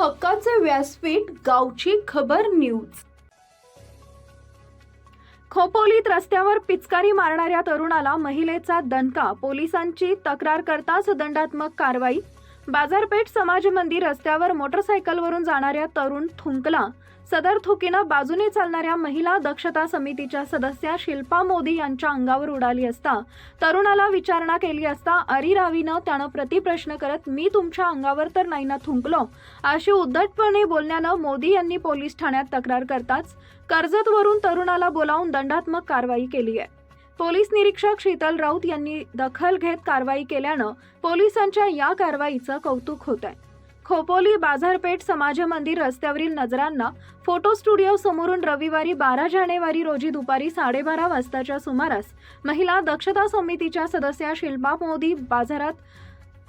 हक्काचे व्यासपीठ गावची खबर न्यूज. खोपोलीत रस्त्यावर पिचकारी मारणाऱ्या तरुणाला महिलेचा दणका पोलिसांची तक्रार करताच दंडात्मक कारवाई बाजारपेठ समाज मंदिर रस्त्यावर मोटरसायकलवरून जाणाऱ्या तरुण थुंकला. सदर थुकीनं बाजूने चालणाऱ्या महिला दक्षता समितीच्या सदस्या शिल्पा मोदी यांच्या अंगावर उडाली असता. तरुणाला विचारणा केली असता अरिरावीनं त्यानं प्रतिप्रश्न करत मी तुमच्या अंगावर तर नाही ना थुंकलो. अशी उद्धटपणे बोलण्यानं मोदी यांनी पोलीस ठाण्यात तक्रार करताच कर्जतवरून तरुणाला बोलावून दंडात्मक कारवाई केली आहे. पोलीस निरीक्षक शीतल राऊत यांनी दखल घेत कारवाई केल्यानं पोलिसांच्या या कारवाईचं कौतुक होत आहे खोपोली बाजारपेठ समाज मंदिर रस्त्यावरील नजरांना फोटो स्टुडिओ समोरून रविवारी बारा जानेवारी रोजी दुपारी साडेबारा वाजताच्या सुमारास महिला दक्षता समितीच्या सदस्या शिल्पा मोदी बाजारात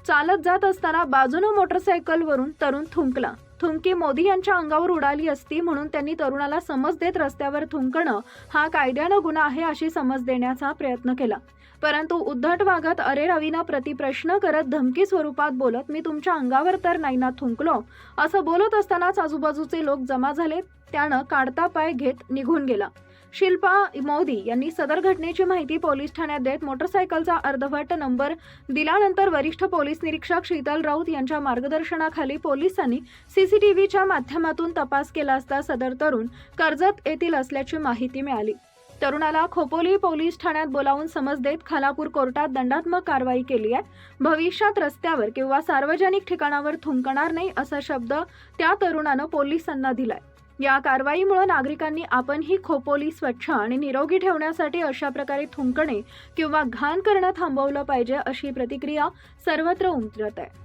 चालत जात असताना बाजूनं मोटरसायकलवरून तरुण थुंकला. थुंकी मोदी यांच्या अंगावर उडाली असती म्हणून त्यांनी तरुणाला समज देत रस्त्यावर थुंकणं हा कायद्यानं गुन्हा आहे अशी समज देण्याचा प्रयत्न केला. परंतु उद्धट वागत अरे रवीनं प्रतिप्रश्न करत धमकी स्वरूपात बोलत मी तुमच्या अंगावर तर नाही ना थुंकलो. असं बोलत असतानाच आजूबाजूचे लोक जमा झाले. त्यानं काढता पाय घेत निघून गेला. शिल्पा मोदी यांनी सदर घटनेची माहिती पोलीस ठाण्यात देत मोटरसायकलचा अर्धवट नंबर दिल्यानंतर वरिष्ठ पोलीस निरीक्षक शीतल राऊत यांच्या मार्गदर्शनाखाली पोलिसांनी सीसीटीव्हीच्या माध्यमातून तपास केला असता सदर तरुण कर्जत येथील असल्याची माहिती मिळाली. तरुणाला खोपोली पोलीस ठाण्यात बोलावून समज देत खालापूर कोर्टात दंडात्मक कारवाई केली आहे. भविष्यात रस्त्यावर किंवा सार्वजनिक ठिकाणावर थुंकणार नाही असा शब्द त्या तरुणानं पोलिसांना दिलाय. या कारवाईमुळे नागरिकांनी आपणही खोपोली स्वच्छ आणि निरोगी ठेवण्यासाठी अशा प्रकारे थुंकणे किंवा घाण करणं थांबवलं पाहिजे अशी प्रतिक्रिया सर्वत्र उमटत आहे.